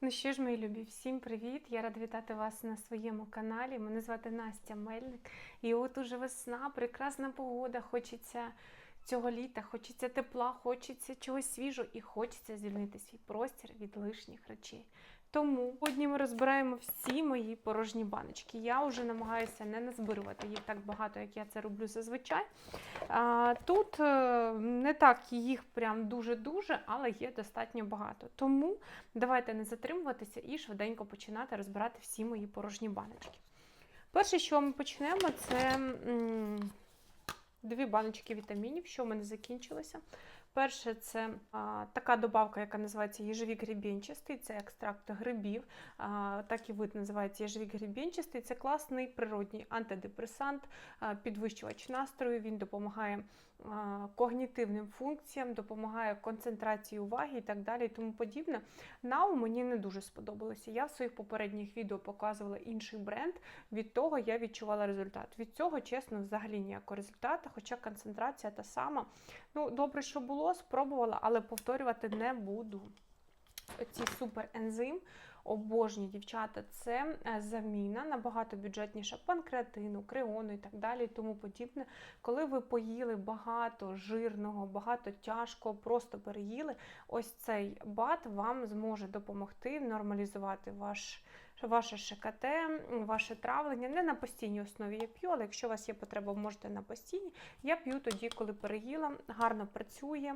Ну що ж, мої любі, всім привіт! Я рада вітати вас на своєму каналі. Мене звати Настя Мельник. І от уже весна, прекрасна погода. Хочеться цього літа, хочеться тепла, хочеться чогось свіжого і хочеться звільнити свій простір від лишніх речей. Тому сьогодні ми розбираємо всі мої порожні баночки. Я вже намагаюся не назбирувати їх так багато, як я це роблю зазвичай. Тут е, не так їх прям дуже-дуже, але є достатньо багато. Тому давайте не затримуватися і швиденько починати розбирати всі мої порожні баночки. Перше, що ми почнемо, це дві баночки вітамінів, що в мене закінчилося. Перше, це а, така добавка, яка називається їжевік грібінчастий, це екстракт грибів. А, так і вид називається їжевік грібінчастий. Це класний природній антидепресант, а, підвищувач настрою. Він допомагає когнітивним функціям, допомагає концентрації уваги і так далі. і Тому подібне. Нау мені не дуже сподобалося. Я в своїх попередніх відео показувала інший бренд. Від того я відчувала результат. Від цього, чесно, взагалі ніякого результату, хоча концентрація та сама. Ну, добре, що було, спробувала, але повторювати не буду. Ці суперензим, обожні дівчата, це е, заміна набагато бюджетніша панкреатину, креону і так далі, і тому подібне. Коли ви поїли багато жирного, багато тяжкого, просто переїли, ось цей бат вам зможе допомогти нормалізувати ваш. Ваше ШКТ, ваше травлення не на постійній основі я п'ю, але якщо у вас є потреба, можете на постійній. Я п'ю тоді, коли переїла, гарно працює,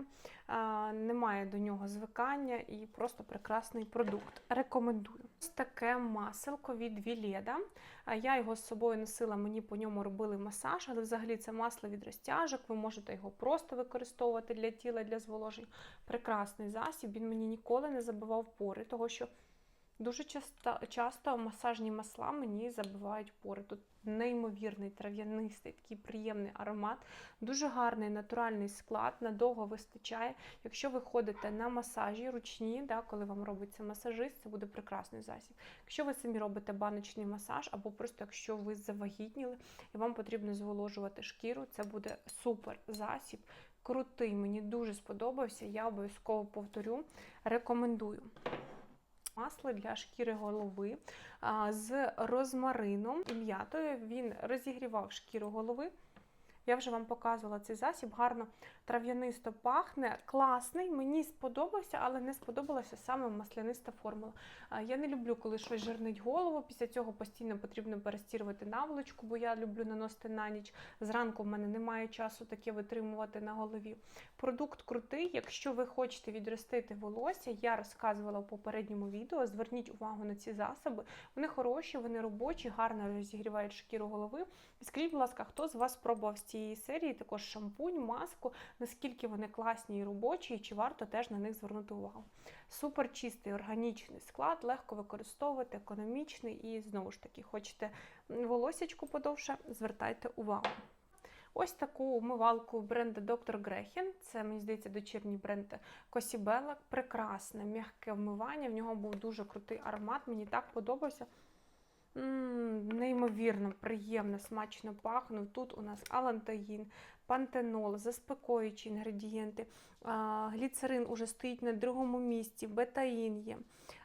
немає до нього звикання і просто прекрасний продукт. Рекомендую. Ось таке маселко від Віледа. Я його з собою носила, мені по ньому робили масаж, але взагалі це масло від розтяжок. Ви можете його просто використовувати для тіла, для зволожень. Прекрасний засіб. Він мені ніколи не забивав пори, того що. Дуже часто часто масажні масла мені забивають пори. Тут неймовірний трав'янистий, такий приємний аромат, дуже гарний натуральний склад, надовго вистачає. Якщо ви ходите на масажі ручні, да, коли вам робиться масажист, це буде прекрасний засіб. Якщо ви самі робите баночний масаж, або просто якщо ви завагітніли і вам потрібно зволожувати шкіру, це буде супер засіб. Крутий, мені дуже сподобався. Я обов'язково повторю, рекомендую масло для шкіри голови з розмарином і м'ятою. Він розігрівав шкіру голови. Я вже вам показувала цей засіб, гарно трав'янисто пахне, класний, мені сподобався, але не сподобалася саме масляниста формула. Я не люблю, коли щось жирнить голову. Після цього постійно потрібно перестірувати наволочку, бо я люблю наносити на ніч. Зранку в мене немає часу таке витримувати на голові. Продукт крутий. Якщо ви хочете відростити волосся, я розказувала в попередньому відео. Зверніть увагу на ці засоби. Вони хороші, вони робочі, гарно розігрівають шкіру голови. Скажіть, будь ласка, хто з вас спробував з цієї серії також шампунь, маску, наскільки вони класні і робочі, і чи варто теж на них звернути увагу. Супер чистий органічний склад, легко використовувати, економічний і знову ж таки, хочете волосячку подовше, звертайте увагу. Ось таку умивалку бренду Dr. Грехін. Це, мені здається, дочірній бренд Косібела. Прекрасне, м'яке вмивання. В нього був дуже крутий аромат, мені так подобався. М-м, неймовірно, приємно, смачно пахнув. Тут у нас алантаїн, пантенол, заспокоюючі інгредієнти. Гліцерин уже стоїть на другому місці, бетаїн є.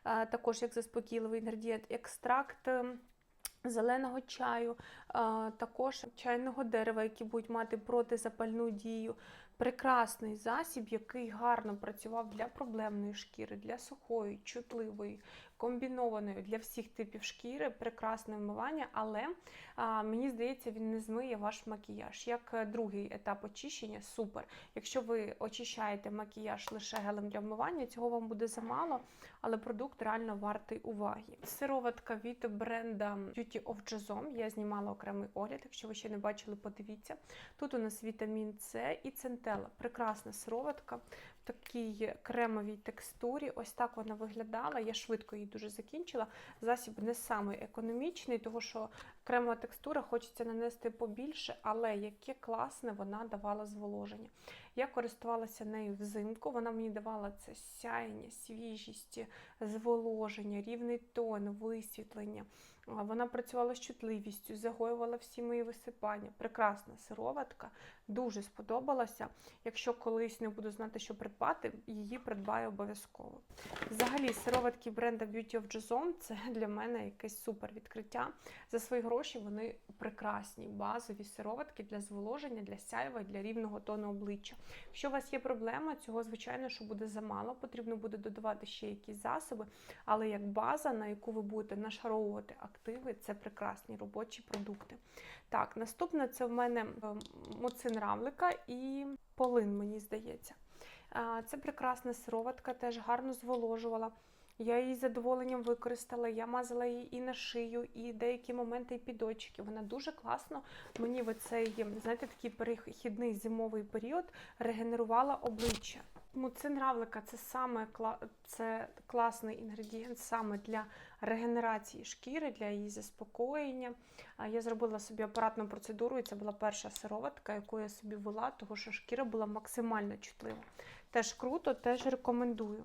Також як заспокійливий інгредієнт, екстракт. Зеленого чаю, також чайного дерева, які будуть мати протизапальну дію. Прекрасний засіб, який гарно працював для проблемної шкіри, для сухої, чутливої, комбінованої для всіх типів шкіри, прекрасне вмивання, але а, мені здається, він не змиє ваш макіяж. Як другий етап очищення, супер. Якщо ви очищаєте макіяж лише гелем для вмивання, цього вам буде замало, але продукт реально вартий уваги. Сироватка від бренда Beauty of Jazom. Я знімала окремий огляд. Якщо ви ще не бачили, подивіться. Тут у нас вітамін С і центела. Прекрасна сироватка в такій кремовій текстурі. Ось так вона виглядала. Я швидко її дуже закінчила. Засіб не самий економічний, тому що кремова текстура хочеться нанести побільше, але яке класне вона давала зволоження. Я користувалася нею взимку, вона мені давала це сяєння, свіжість, зволоження, рівний тон, висвітлення. Вона працювала з чутливістю, загоювала всі мої висипання. Прекрасна сироватка, дуже сподобалася. Якщо колись не буду знати, що придбати, її придбаю обов'язково. Взагалі, сироватки бренда Beauty of Jazon – це для мене якесь супер відкриття. За свої гроші вони прекрасні, базові сироватки для зволоження, для сяйва, для рівного тону обличчя. Якщо у вас є проблема, цього звичайно, що буде замало, потрібно буде додавати ще якісь засоби, але як база, на яку ви будете нашаровувати активи, це прекрасні робочі продукти. Так, наступне це в мене муцин равлика і полин, мені здається. Це прекрасна сироватка, теж гарно зволожувала. Я її з задоволенням використала, я мазала її і на шию, і деякі моменти і під очки. Вона дуже класно мені в цей, знаєте, такий перехідний зимовий період регенерувала обличчя. Муцин равлика це саме це класний інгредієнт саме для регенерації шкіри, для її заспокоєння. Я зробила собі апаратну процедуру, і це була перша сироватка, яку я собі ввела, тому що шкіра була максимально чутлива. Теж круто, теж рекомендую.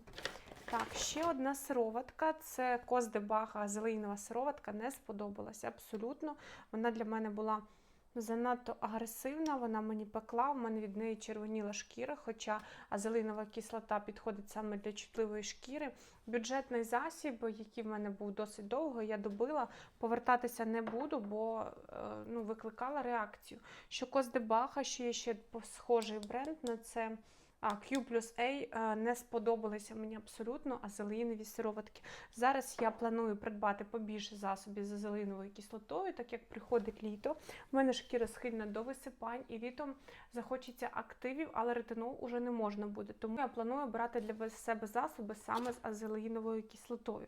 Так, ще одна сироватка це Коздебага зеленова сироватка, не сподобалася абсолютно. Вона для мене була занадто агресивна, вона мені пекла, в мене від неї червоніла шкіра, хоча азелинова кислота підходить саме для чутливої шкіри. Бюджетний засіб, який в мене був досить довго, я добила, повертатися не буду, бо е, ну, викликала реакцію. Що Коздебаха, що є ще схожий бренд на це. А Q плюс A е, не сподобалися мені абсолютно, а зеленові сироватки. Зараз я планую придбати побільше засобів з азелиновою кислотою, так як приходить літо. У мене шкіра схильна до висипань, і літом захочеться активів, але ретинол уже не можна буде. Тому я планую брати для себе засоби саме з азелеїновою кислотою.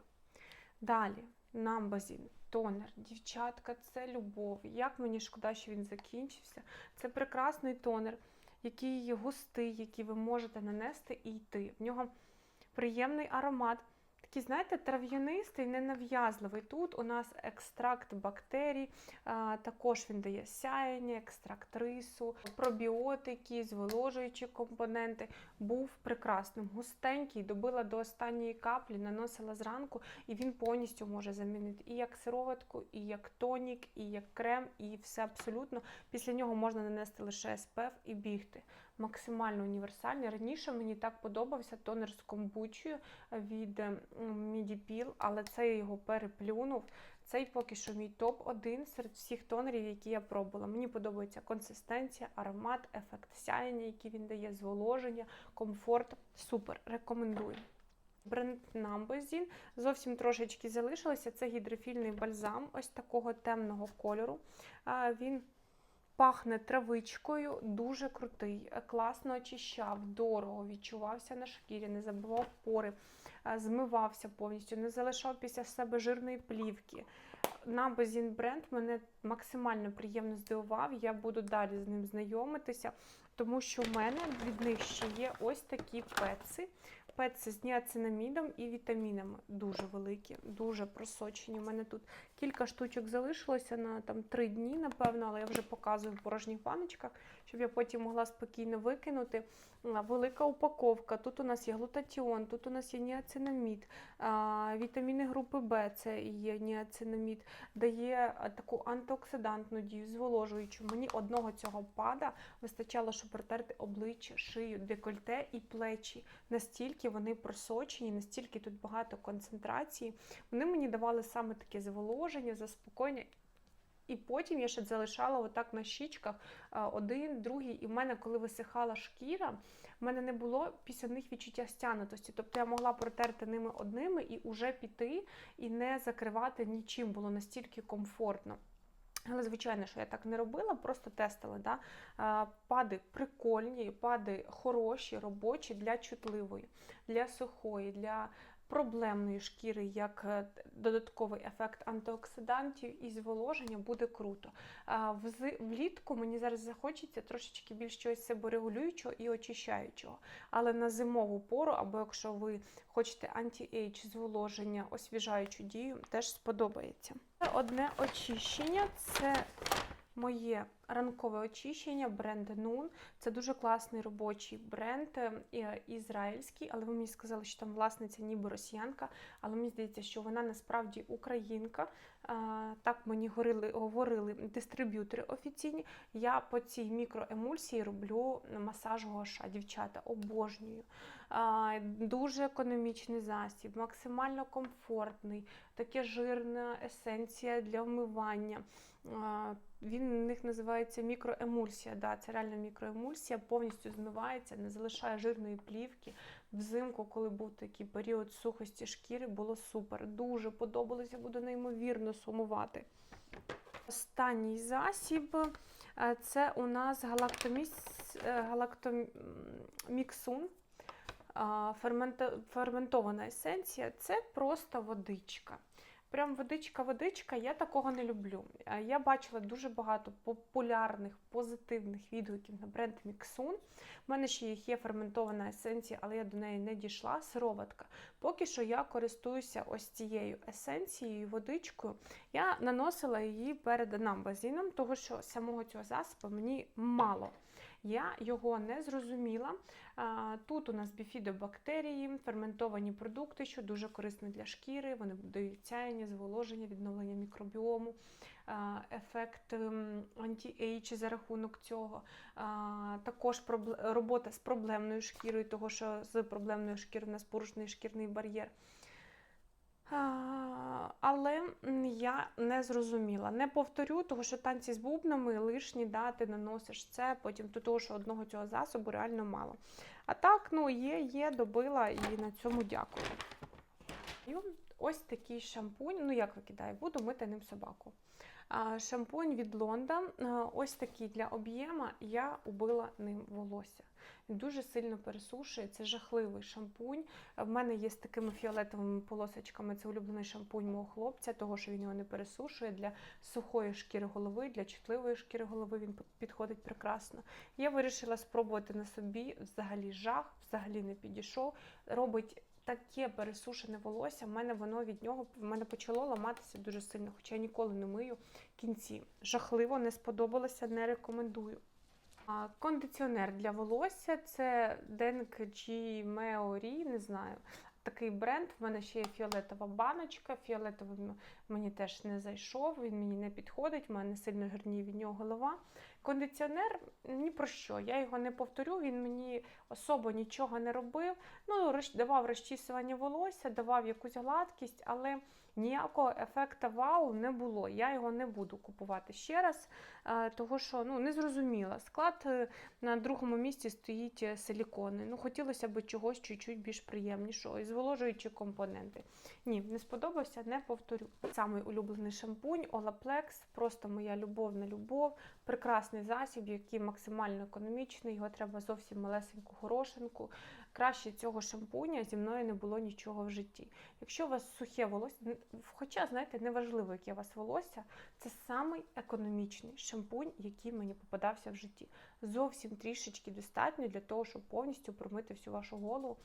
Далі, намбазін. Тонер, дівчатка, це любов. Як мені шкода, що він закінчився. Це прекрасний тонер який густий, який ви можете нанести і йти. В нього приємний аромат. Такий, знаєте, трав'янистий, ненав'язливий. Тут у нас екстракт бактерій, також він дає сяєння, екстракт рису, пробіотики, зволожуючі компоненти. Був прекрасним, густенький, добила до останньої каплі, наносила зранку, і він повністю може замінити і як сироватку, і як тонік, і як крем, і все абсолютно. Після нього можна нанести лише SPF і бігти. Максимально універсальний. Раніше мені так подобався тонер з комбучою від Мідіпіл, але це я його переплюнув. Цей поки що мій топ-1 серед всіх тонерів, які я пробувала. Мені подобається консистенція, аромат, ефект сяєння, який він дає, зволоження, комфорт. Супер, рекомендую. Бренд Намбозін зовсім трошечки залишилося. Це гідрофільний бальзам ось такого темного кольору. Він Пахне травичкою, дуже крутий, класно очищав, дорого відчувався на шкірі, не забивав пори, змивався повністю, не залишав після себе жирної плівки. Набазін бренд мене максимально приємно здивував. Я буду далі з ним знайомитися, тому що в мене від них ще є ось такі пеци. Пеци з ніацинамідом і вітамінами. Дуже великі, дуже просочені. У мене тут кілька штучок залишилося на там три дні, напевно, але я вже показую в порожніх баночках, щоб я потім могла спокійно викинути. Велика упаковка. Тут у нас є глутатіон, тут у нас є ніацинамід, вітаміни групи Б, це є ніацинамід, дає таку антиоксидантну дію, зволожуючу. Мені одного цього пада вистачало, щоб протерти обличчя, шию, декольте і плечі. Настільки вони просочені, настільки тут багато концентрації. Вони мені давали саме таке зволоження, заспокоєння. І потім я ще залишала отак на щічках один, другий. І в мене, коли висихала шкіра, в мене не було після них відчуття стянутості. Тобто я могла протерти ними одними і уже піти, і не закривати нічим. Було настільки комфортно. Але, звичайно, що я так не робила, просто тестила. Да? Пади прикольні, пади хороші, робочі для чутливої, для сухої, для проблемної шкіри, як е, додатковий ефект антиоксидантів і зволоження буде круто. Влітку мені зараз захочеться трошечки більш чогось себорегулюючого і очищаючого. Але на зимову пору, або якщо ви хочете анті-ейдж, зволоження, освіжаючу дію, теж сподобається. Одне очищення це моє ранкове очищення бренд Noon. Це дуже класний робочий бренд е, ізраїльський, але ви мені сказали, що там власниця ніби росіянка, але мені здається, що вона насправді українка. Так мені говорили, говорили дистриб'ютори офіційні. Я по цій мікроемульсії роблю масаж гуаша. Дівчата обожнюю. Дуже економічний засіб, максимально комфортний, таке жирна есенція для вмивання. Він у них називається мікроемульсія. Да, це реально мікроемульсія, повністю змивається, не залишає жирної плівки. Взимку, коли був такий період сухості шкіри, було супер. Дуже подобалося, буду неймовірно сумувати. Останній засіб е, це у нас галактоміс, е, галактоміксун. Ферментована есенція це просто водичка. Прям водичка-водичка, я такого не люблю. Е, Я бачила дуже багато популярних позитивних відгуків на бренд Міксун. У мене ще їх є ферментована есенція, але я до неї не дійшла. Сироватка. Поки що я користуюся ось цією есенцією, водичкою. Я наносила її перед анамбазіном, тому що самого цього засобу мені мало. Я його не зрозуміла. Тут у нас біфідобактерії, ферментовані продукти, що дуже корисно для шкіри. Вони дають сяєння, зволоження, відновлення мікробіому, ефект ем, анті-ейдж за рахунок цього. Також робота з проблемною шкірою, того що з проблемною шкірою у нас порушений шкірний бар'єр. Але я не зрозуміла. Не повторю, тому що танці з бубнами лишні, да, наносиш це, потім до того, що одного цього засобу реально мало. А так, ну, є, є, добила і на цьому дякую. Ось такий шампунь. Ну, як викидаю, буду мити ним собаку. Шампунь від Лонда. Ось такий для об'єма. Я убила ним волосся. Він дуже сильно пересушує. Це жахливий шампунь. В мене є з такими фіолетовими полосочками. Це улюблений шампунь мого хлопця, того що він його не пересушує. Для сухої шкіри голови, для чутливої шкіри голови він підходить прекрасно. Я вирішила спробувати на собі взагалі жах, взагалі не підійшов. Робить таке пересушене волосся. В мене воно від нього в мене почало ламатися дуже сильно, хоча я ніколи не мию кінці. Жахливо, не сподобалося, не рекомендую. Кондиціонер для волосся це G Meori, не знаю. Такий бренд. В мене ще є фіолетова баночка. Фіолетовий мені теж не зайшов, він мені не підходить, в мене сильно жирніє від нього голова. Кондиціонер ні про що. Я його не повторю, він мені особо нічого не робив. Ну, давав розчісування волосся, давав якусь гладкість, але ніякого ефекту вау не було. Я його не буду купувати ще раз, е, того що ну, не зрозуміла. Склад е, на другому місці стоїть е, силікони. Ну, хотілося б чогось чуть-чуть більш приємнішого. І зволожуючі компоненти. Ні, не сподобався, не повторю. Самий улюблений шампунь Olaplex, просто моя любовна любов, прекрасний засіб, який максимально економічний, його треба зовсім малесеньку горошинку. Краще цього шампуня зі мною не було нічого в житті. Якщо у вас сухе волосся, хоча, знаєте, неважливо, яке у вас волосся, це самий економічний шампунь, який мені попадався в житті. Зовсім трішечки достатньо для того, щоб повністю промити всю вашу голову.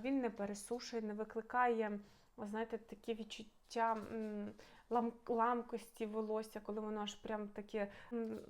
Він не пересушує, не викликає, ви знаєте, такі відчуття. Лам- Ламкості волосся, коли воно аж прям таке,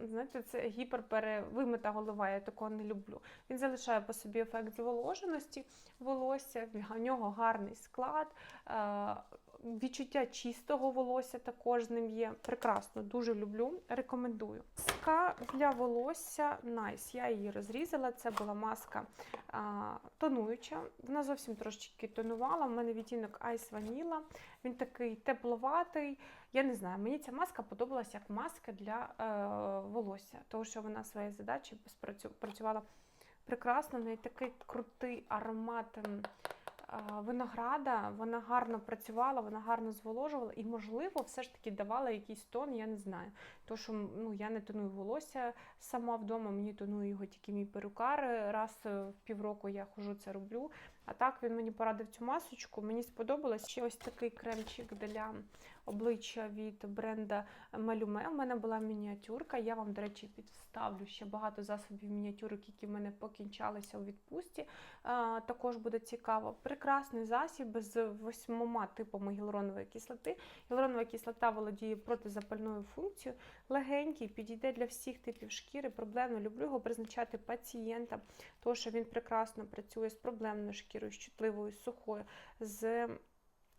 знаєте, це гіперперевимита голова, я такого не люблю. Він залишає по собі ефект зволоженості волосся, в нього гарний склад, е, відчуття чистого волосся також з ним є. Прекрасно, дуже люблю, рекомендую. Маска для волосся Nice. Я її розрізала. Це була маска а, тонуюча. Вона зовсім трошечки тонувала. У мене відтінок Ice Vanilla. Він такий тепловатий. Я не знаю, мені ця маска подобалася як маска для е, волосся, тому що вона своєї задачі працювала прекрасно. В неї такий крутий аромат винограда. Вона гарно працювала, вона гарно зволожувала і, можливо, все ж таки давала якийсь тон, я не знаю. Тому що ну, я не тоную волосся сама вдома, мені тонує його тільки мій перукар. Раз е, в півроку я хожу це роблю. А так він мені порадив цю масочку. Мені сподобалось ще ось такий кремчик для обличчя від бренда Малюме. У мене була мініатюрка. Я вам, до речі, підставлю ще багато засобів мініатюрок, які в мене покінчалися у відпустці. Також буде цікаво. Прекрасний засіб з восьмома типами гіалуронової кислоти. Гіалуронова кислота володіє протизапальною функцією, легенький, підійде для всіх типів шкіри. Проблемно люблю його призначати пацієнтам, тому що він прекрасно працює з проблемною шкірою, з чутливою, сухою, з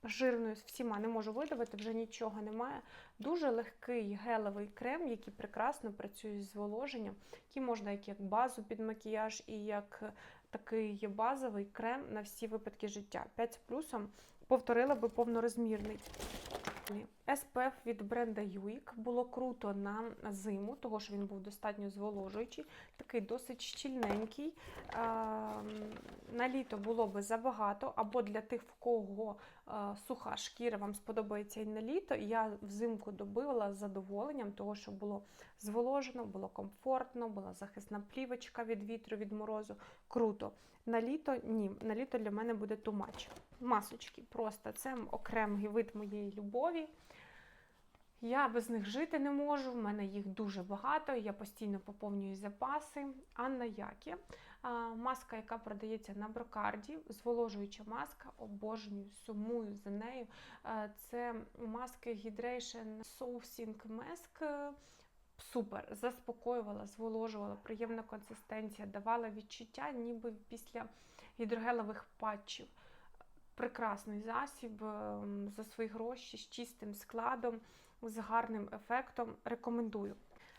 жирною, з всіма не можу видавити, вже нічого немає. Дуже легкий гелевий крем, який прекрасно працює з зволоженням, який можна як, базу під макіяж і як такий базовий крем на всі випадки життя. 5 з плюсом повторила би повнорозмірний. SPF від бренда Юїк було круто на зиму, того що він був достатньо зволожуючий, такий досить щільненький. На літо було би забагато, або для тих, в кого суха шкіра вам сподобається і на літо. Я взимку добила з задоволенням, того що було зволожено, було комфортно, була захисна плівочка від вітру, від морозу. Круто. На літо ні. На літо для мене буде тумач. Масочки просто це окремий вид моєї любові. Я без них жити не можу, в мене їх дуже багато, я постійно поповнюю запаси. Анна Які, маска, яка продається на брокарді, зволожуюча маска, обожнюю, сумую за нею. Це маски Hydration Soothing Mask. Супер, заспокоювала, зволожувала, приємна консистенція, давала відчуття, ніби після гідрогелевих патчів. Прекрасний засіб за свої гроші з чистим складом, з гарним ефектом. Рекомендую.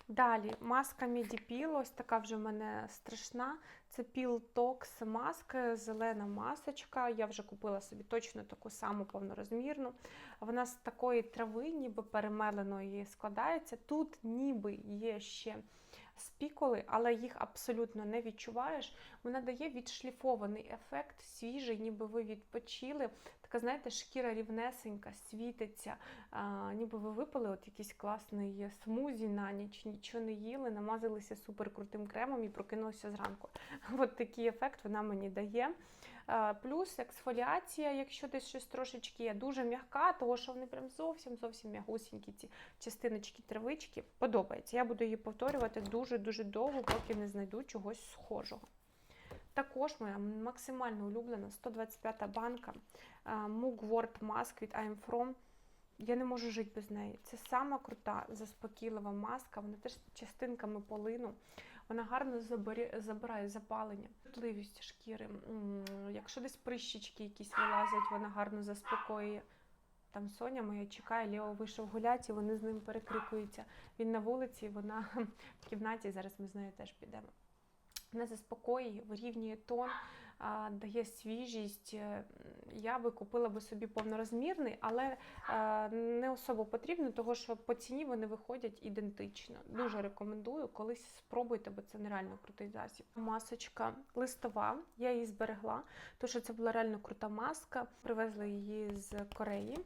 Далі маска Medipil, ось така вже в мене страшна. Це Peel Tox маска, зелена масочка. Я вже купила собі точно таку саму повнорозмірну. Вона з такої трави, ніби перемеленої складається. Тут ніби є ще спікули, але їх абсолютно не відчуваєш. Вона дає відшліфований ефект, свіжий, ніби ви відпочили. Така, знаєте, шкіра рівнесенька, світиться, а, ніби ви випили от якийсь класний смузі на ніч, нічого не їли, намазалися суперкрутим кремом і прокинулися зранку. От такий ефект вона мені дає. Плюс ексфоліація, якщо десь щось трошечки є, дуже м'яка, тому що вони прям зовсім зовсім м'ягусінькі ці частиночки травички. Подобається. Я буду її повторювати дуже-дуже довго, поки не знайду чогось схожого. Також моя максимально улюблена 125 банка Mugwort Mask від I'm From. Я не можу жити без неї. Це сама крута, заспокійлива маска, вона теж частинками полину. Вона гарно забирає запалення, чутливість шкіри. Якщо десь прищички якісь вилазять, вона гарно заспокоює. Там Соня моя чекає, Лео вийшов гуляти, вони з ним перекрикуються. Він на вулиці, вона в кімнаті. Зараз ми з нею теж підемо. Вона заспокоює, вирівнює тон, дає свіжість. Е, я би купила би собі повнорозмірний, але не особо потрібно, тому що по ціні вони виходять ідентично. Дуже рекомендую, колись спробуйте, бо це нереально крутий засіб. Масочка листова, я її зберегла, тому що це була реально крута маска. Привезли її з Кореї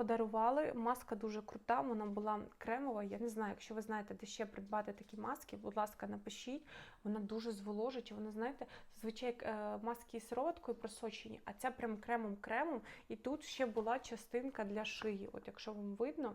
подарували. Маска дуже крута, вона була кремова. Я не знаю, якщо ви знаєте, де ще придбати такі маски, будь ласка, напишіть. Вона дуже зволожить. Вона, знаєте, зазвичай е, маски сироваткою просочені, а ця прям кремом-кремом. І тут ще була частинка для шиї. От якщо вам видно.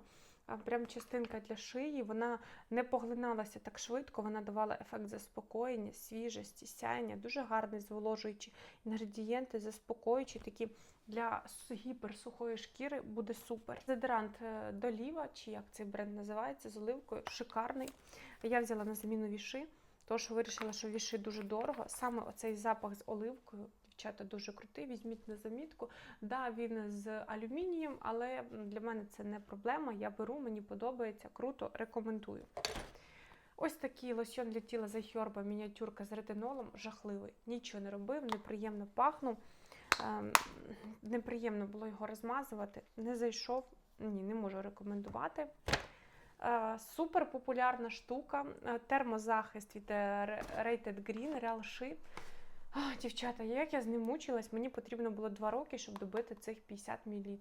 Прям частинка для шиї, вона не поглиналася так швидко, вона давала ефект заспокоєння, свіжості, сяєння, дуже гарний зволожуючі інгредієнти, заспокоюючі такі для гіперсухої шкіри буде супер. Дезодорант е, доліва, чи як цей бренд називається, з оливкою, шикарний. Я взяла на заміну віши, що вирішила, що віши дуже дорого. Саме оцей запах з оливкою. Дівчата дуже крутий, візьміть на замітку. Да, він з алюмінієм, але для мене це не проблема. Я беру, мені подобається, круто, рекомендую. Ось такий лосьон для тіла захьорба, мініатюрка з ретинолом, жахливий. Нічого не робив, неприємно пахнув. Ем, неприємно було його розмазувати. Не зайшов, ні, не можу рекомендувати. Е, супер популярна штука. Е, термозахист від е, Rated Green Real Дівчата, як я з ним мучилась, мені потрібно було 2 роки, щоб добити цих 50 мл.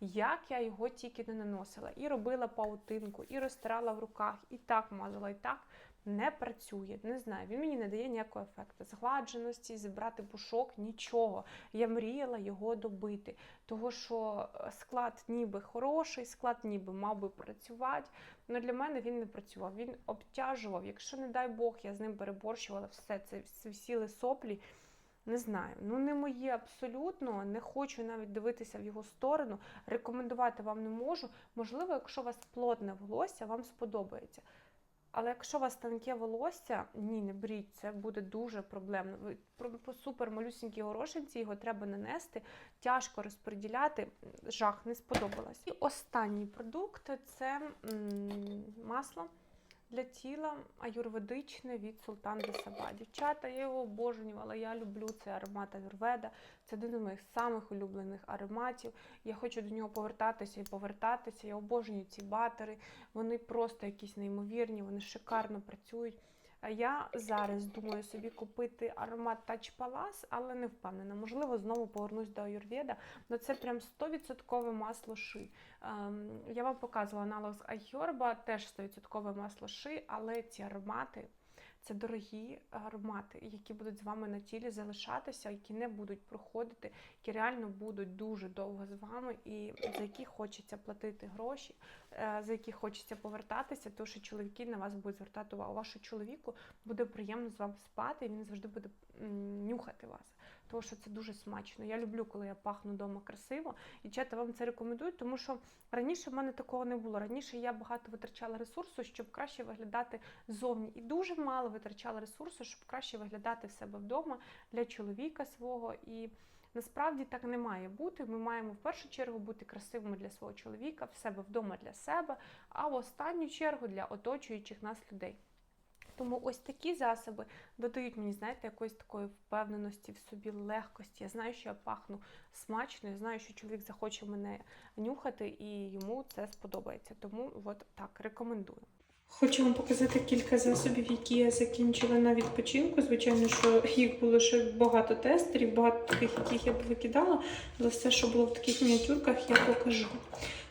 Як я його тільки не наносила. І робила паутинку, і розтирала в руках, і так мазала, і так. не працює. Не знаю, він мені не дає ніякого ефекту. Згладженості, зібрати пушок, нічого. Я мріяла його добити. Того, що склад ніби хороший, склад ніби мав би працювати. Але для мене він не працював. Він обтяжував. Якщо, не дай Бог, я з ним переборщувала все це, всі- всіли соплі. Не знаю, ну не моє абсолютно. Не хочу навіть дивитися в його сторону. Рекомендувати вам не можу. Можливо, якщо у вас плотне волосся, вам сподобається. Але якщо у вас тонке волосся, ні, не беріть, це буде дуже проблемно. Ви про- по супер малюсінькій горошинці його треба нанести, тяжко розподіляти. Жах, не сподобалось. І останній продукт це масло для тіла аюрведичне від Султан де Дівчата, я його обожнювала. Я люблю цей аромат аюрведа. Це один з моїх самих улюблених ароматів. Я хочу до нього повертатися і повертатися. Я обожнюю ці батери. Вони просто якісь неймовірні, вони шикарно працюють. А я зараз думаю собі купити аромат Touch Palace, але не впевнена. Можливо, знову повернусь до Аюрведа. але це прям 100% масло ши. Ем, я вам показувала аналог з Айхьорба, теж 100% масло ши, але ці аромати. Це дорогі аромати, які будуть з вами на тілі залишатися, які не будуть проходити, які реально будуть дуже довго з вами, і за які хочеться платити гроші, е, за які хочеться повертатися, тому що чоловіки на вас будуть звертати увагу. Вашу чоловіку буде приємно з вами спати, і він завжди буде нюхати вас. Тому що це дуже смачно. Я люблю, коли я пахну вдома красиво. І чата вам це рекомендую, тому що раніше в мене такого не було. Раніше я багато витрачала ресурсу, щоб краще виглядати ззовні. І дуже мало витрачала ресурсу, щоб краще виглядати в себе вдома для чоловіка свого. І насправді так не має бути. Ми маємо в першу чергу бути красивими для свого чоловіка, в себе вдома для себе, а в останню чергу для оточуючих нас людей. Тому ось такі засоби додають мені, знаєте, якоїсь такої впевненості в собі, легкості. Я знаю, що я пахну смачно, я знаю, що чоловік захоче мене нюхати, і йому це сподобається. Тому от так рекомендую. Хочу вам показати кілька засобів, які я закінчила на відпочинку. Звичайно, що їх було ще багато тестерів, багато таких, яких я б викидала, але все, що було в таких мініатюрках, я покажу.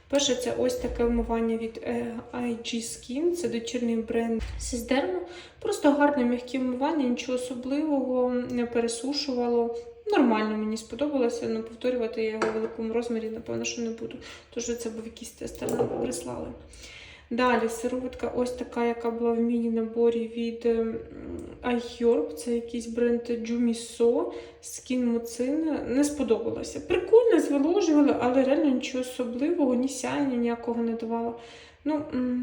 Перше, це ось таке вмивання від е, IG Skin, це дочірній бренд Сіздермо. Просто гарне м'яке вмивання, нічого особливого, не пересушувало. Нормально мені сподобалося, але повторювати я його в великому розмірі, напевно, що не буду. Тож це був якийсь тестер, прислали. Далі сироватка ось така, яка була в міні-наборі від ем, iHerb. Це якийсь бренд Jumiso Skin Mucin. Не сподобалося. Прикольно, зволожували, але реально нічого особливого, ні сяєння ніякого не давала. Ну,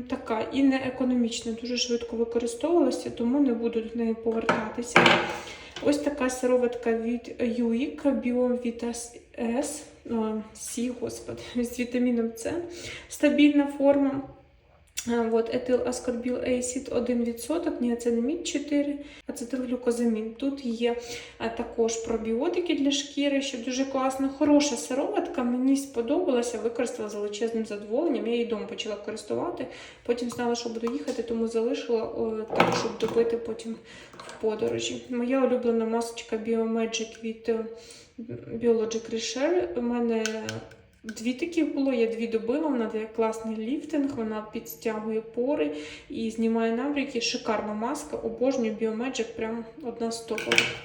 така і не економічна, дуже швидко використовувалася, тому не буду до неї повертатися. Ось така сироватка від Юїк Vitas S, С, господи, з вітаміном С. Стабільна форма. А, От, етиласкорбіл acid 1%, ніацинамід 4, ацетилглюкозамін. Тут є також пробіотики для шкіри, що дуже класно. Хороша сироватка, мені сподобалася, використала з величезним задоволенням. Я її вдома почала користувати, потім знала, що буду їхати, тому залишила так, щоб добити потім в подорожі. Моя улюблена масочка Biomagic від Biologic Repair. У мене Дві таких було, я дві добила, вона дає класний ліфтинг, вона підстягує пори і знімає набряки. Шикарна маска, обожнюю Biomagic, прям одна з топових.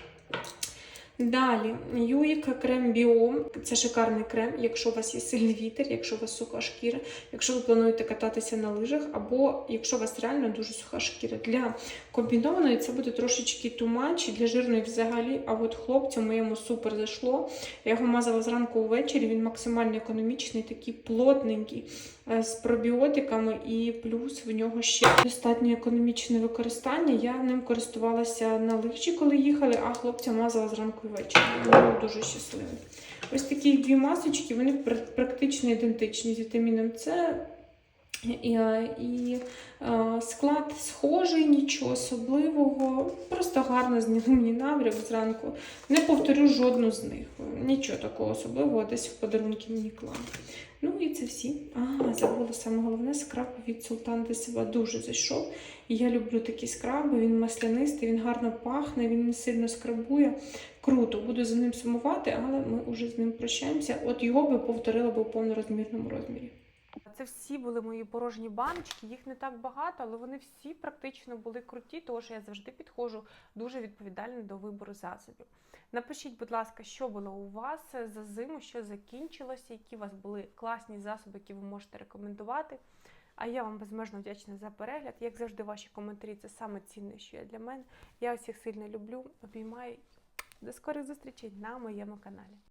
Далі, Юїка крем Біом. Це шикарний крем, якщо у вас є сильний вітер, якщо у вас суха шкіра, якщо ви плануєте кататися на лижах, або якщо у вас реально дуже суха шкіра. Для комбінованої це буде трошечки тумач, для жирної взагалі. А от хлопцям моєму супер зайшло. Я його мазала зранку увечері, він максимально економічний, такий плотненький, е, з пробіотиками, і плюс в нього ще достатньо економічне використання. Я ним користувалася на лижі, коли їхали, а хлопцям мазала зранку і ввечері. Дуже щасливий. Ось такі дві масочки, вони пр- практично ідентичні з вітаміном С. І, е, і е, склад схожий, нічого особливого. Просто гарно зняли набряк зранку. Не повторю жодну з них. Нічого такого особливого, десь в подарунки мені клали. Ну і це всі. А, забула саме головне скраб від Султан Десива дуже зайшов. Я люблю такі скраби, він маслянистий, він гарно пахне, він не сильно скрабує. Круто, буду за ним сумувати, але ми вже з ним прощаємося. От його би повторила би у повнорозмірному розмірі. Це всі були мої порожні баночки. Їх не так багато, але вони всі практично були круті, тому що я завжди підходжу дуже відповідально до вибору засобів. Напишіть, будь ласка, що було у вас за зиму, що закінчилося, які у вас були класні засоби, які ви можете рекомендувати. А я вам безмежно вдячна за перегляд. Як завжди, ваші коментарі це саме цінне, що є для мене. Я усіх сильно люблю, обіймаю. До скорих зустрічей на моєму каналі.